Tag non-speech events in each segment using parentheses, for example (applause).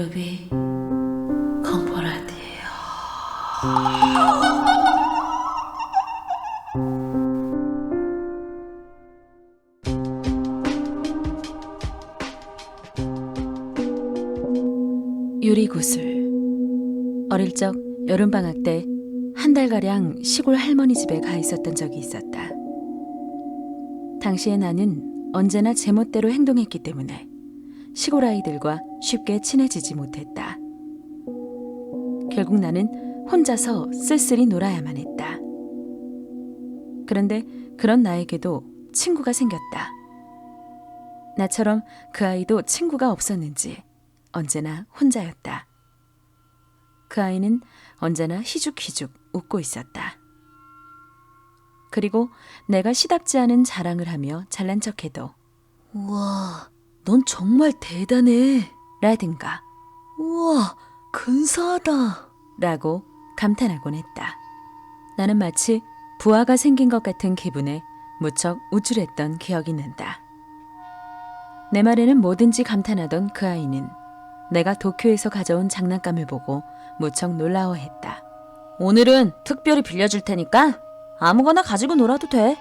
루비 컴포라디에요. 유리구슬 어릴 적 여름방학 때 한 달가량 시골 할머니 집에 가 있었던 적이 있었다. 당시에 나는 언제나 제멋대로 행동했기 때문에 시골 아이들과 쉽게 친해지지 못했다. 결국 나는 혼자서 쓸쓸히 놀아야만 했다. 그런데 그런 나에게도 친구가 생겼다. 나처럼 그 아이도 친구가 없었는지 언제나 혼자였다. 그 아이는 언제나 희죽희죽 웃고 있었다. 그리고 내가 시답지 않은 자랑을 하며 잘난 척해도 우와, 넌 정말 대단해. 라든가 우와, 근사하다. 라고 감탄하곤 했다. 나는 마치 부하가 생긴 것 같은 기분에 무척 우쭐했던 기억이 난다. 내 말에는 뭐든지 감탄하던 그 아이는 내가 도쿄에서 가져온 장난감을 보고 무척 놀라워했다. 오늘은 특별히 빌려줄 테니까 아무거나 가지고 놀아도 돼.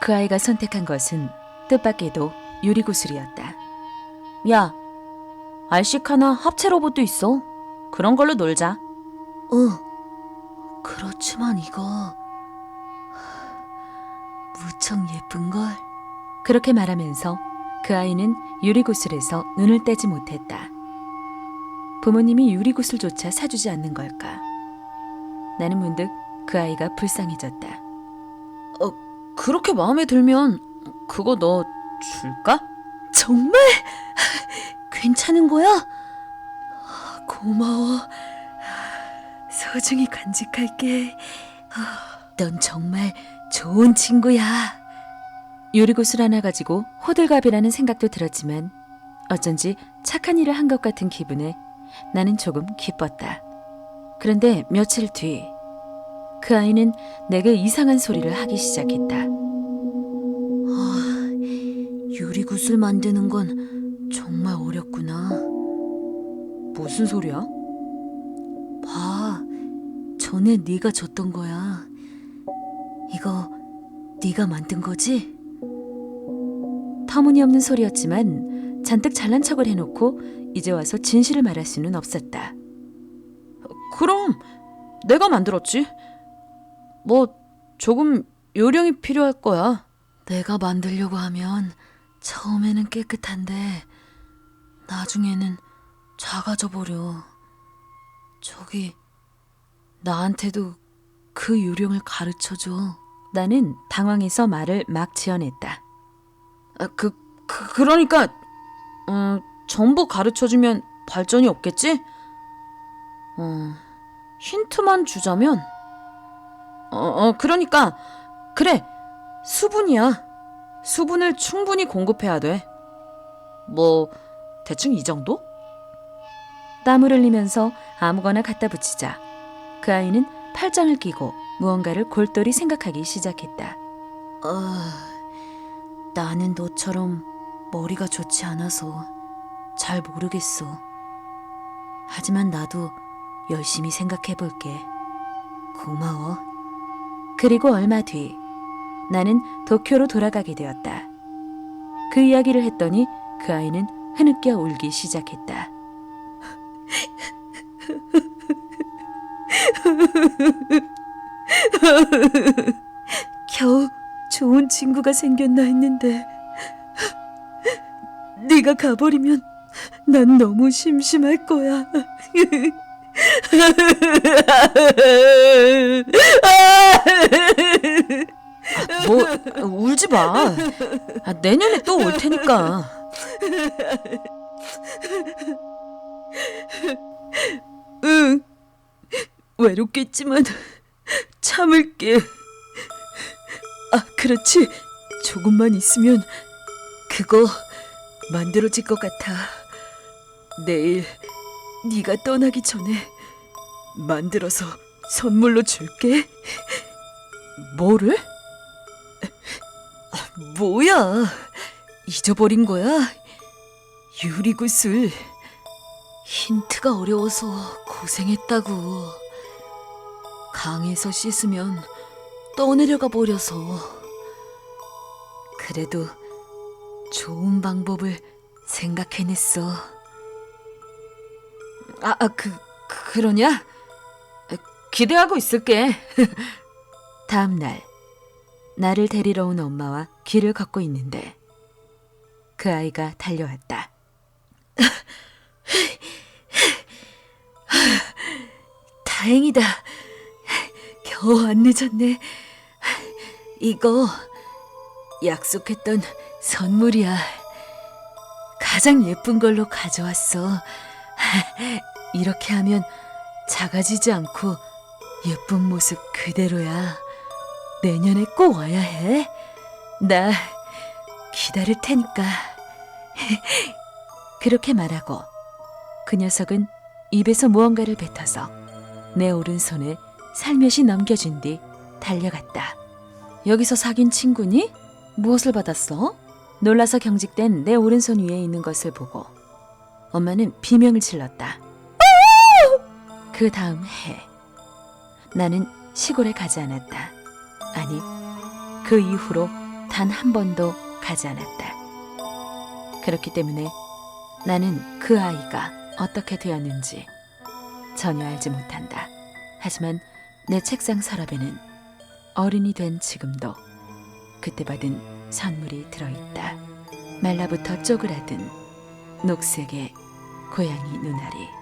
그 아이가 선택한 것은 뜻밖에도 유리구슬이었다. 야, 알식하나 합체 로봇도 있어. 그런 걸로 놀자. 어, 그렇지만 이거 무척 예쁜걸. 그렇게 말하면서 그 아이는 유리구슬에서 눈을 떼지 못했다. 부모님이 유리구슬조차 사주지 않는 걸까? 나는 문득 그 아이가 불쌍해졌다. 어, 그렇게 마음에 들면 그거 너 줄까? 정말? 괜찮은 거야? 고마워. 소중히 간직할게. 넌 정말 좋은 친구야. 유리구슬 하나 가지고 호들갑이라는 생각도 들었지만 어쩐지 착한 일을 한 것 같은 기분에 나는 조금 기뻤다. 그런데 며칠 뒤 그 아이는 내게 이상한 소리를 하기 시작했다. 아, 유리구슬 만드는 건 정말 어렵구나. 무슨 소리야? 봐, 전에 네가 줬던 거야. 이거 네가 만든 거지? 터무니없는 소리였지만 잔뜩 잘난 척을 해놓고 이제 와서 진실을 말할 수는 없었다. 그럼 내가 만들었지. 뭐 조금 요령이 필요할 거야. 내가 만들려고 하면 처음에는 깨끗한데 나중에는 작아져 버려. 저기 나한테도 그 요령을 가르쳐 줘. 나는 당황해서 말을 막 지어냈다. 아, 그, 그 그러니까 어, 전부 가르쳐 주면 발전이 없겠지? 어, 힌트만 주자면 어, 어 그러니까 그래 수분이야. 수분을 충분히 공급해야 돼. 뭐 대충 이 정도? 땀을 흘리면서 아무거나 갖다 붙이자 그 아이는 팔짱을 끼고 무언가를 골똘히 생각하기 시작했다. 아, 나는 너처럼 머리가 좋지 않아서 잘 모르겠어. 하지만 나도 열심히 생각해 볼게. 고마워. 그리고 얼마 뒤 나는 도쿄로 돌아가게 되었다. 그 이야기를 했더니 그 아이는 흐느껴 울기 시작했다. 겨우 좋은 친구가 생겼나 했는데 네가 가버리면 난 너무 심심할 거야. (laughs) 아, 내년에 또 올 테니까. 응. 외롭겠지만 참을게. 아, 그렇지. 조금만 있으면 그거 만들어질 것 같아. 내일 네가 떠나기 전에 만들어서 선물로 줄게. 뭐를? 뭐야? 잊어버린 거야? 유리구슬. 힌트가 어려워서 고생했다고. 강에서 씻으면 떠내려가 버려서. 그래도 좋은 방법을 생각해냈어. 아, 아 그, 그러냐? 기대하고 있을게. (laughs) 다음 날 나를 데리러 온 엄마와 길을 걷고 있는데 그 아이가 달려왔다. (laughs) 다행이다. 겨우 안 늦었네. 이거 약속했던 선물이야. 가장 예쁜 걸로 가져왔어. 이렇게 하면 작아지지 않고 예쁜 모습 그대로야. 내년에 꼭 와야 해. 나 기다릴 테니까. (laughs) 그렇게 말하고 그 녀석은 입에서 무언가를 뱉어서 내 오른손에 살며시 넘겨준 뒤 달려갔다. 여기서 사귄 친구니? 무엇을 받았어? 놀라서 경직된 내 오른손 위에 있는 것을 보고 엄마는 비명을 질렀다. 그 다음 해 나는 시골에 가지 않았다. 아니 그 이후로 단 한 번도 가지 않았다. 그렇기 때문에 나는 그 아이가 어떻게 되었는지 전혀 알지 못한다. 하지만 내 책상 서랍에는 어른이 된 지금도 그때 받은 선물이 들어있다. 말라붙어 쪼그라든 녹색의 고양이 눈알이.